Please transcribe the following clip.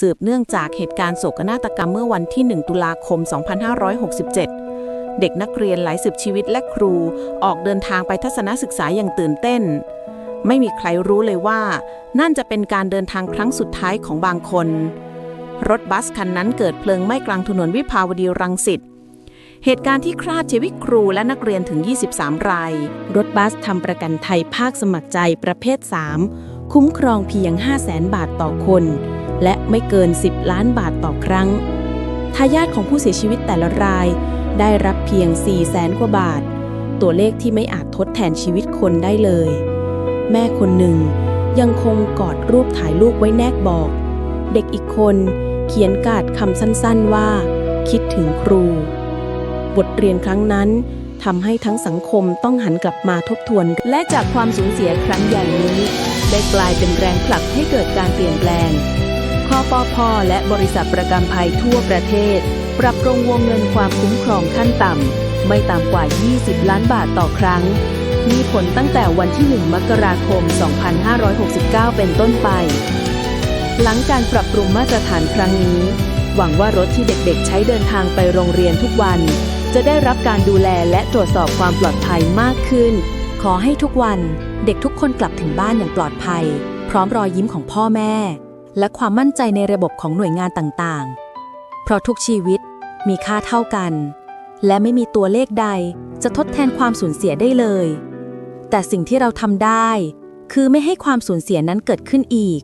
สืบเนื่องจากเหตุการณ์โศกนาฏกรรมเมื่อวันที่ 1 ตุลาคม 2567 เด็กนักเรียนหลายสิบชีวิตและครูออกเดินทางไปทัศนศึกษาอย่างตื่นเต้น ไม่มีใครรู้เลยว่า นั่นจะเป็นการเดินทางครั้งสุดท้ายของบางคน รถบัสคันนั้นเกิดเพลิงไหม้กลางถนนวิภาวดีรังสิตเหตุการณ์ที่คลาดชีวิตครูและนักเรียนถึง 23 ราย รถบัสทำประกันไทยภาคสมัครใจประเภท 3 คุ้มครองเพียง 5 0 0แสนบาทต่อคน และไม่เกิน 10 ล้านบาทต่อครั้ง ทายาทของผู้เสียชีวิตแต่ละรายได้รับเพียง 4 0 0แสนกว่าบาท ตัวเลขที่ไม่อาจทดแทนชีวิตคนได้เลย แม่คนหนึ่งยังคงกอดรูปถ่ายลูกไว้แนบบอก เด็กอีกคนเขียนกาดคำสั้นๆว่า คิดถึงครู บทเรียนครั้งนั้นทำให้ทั้งสังคมต้องหันกลับมาทบทวน และจากความสูญเสียครั้งใหญ่นี้ ได้กลายเป็นแรงผลักให้เกิดการเปลี่ยนแปลง คอปพและบริษัทประกันภัยทั่วประเทศ ปรับปรุงวงเงินความคุ้มครองขั้นต่ำ ไม่ต่ำกว่า 20 ล้านบาทต่อครั้ง มีผลตั้งแต่วันที่ 1 มกราคม 2569 เป็นต้นไป หลังการปรับปรุงมาตรฐานครั้งนี้ หวังว่ารถที่เด็กๆ ใช้เดินทางไปโรงเรียนทุกวัน จะได้รับการดูแลและตรวจสอบความปลอดภัยมากขึ้น ขอให้ทุกวันเด็กทุกคนกลับถึงบ้านอย่างปลอดภัย พร้อมรอยยิ้มของพ่อแม่ และความมั่นใจในระบบของหน่วยงานต่างๆ เพราะทุกชีวิตมีค่าเท่ากัน และไม่มีตัวเลขใดจะทดแทนความสูญเสียได้เลย แต่สิ่งที่เราทำได้ คือไม่ให้ความสูญเสียนั้นเกิดขึ้นอีก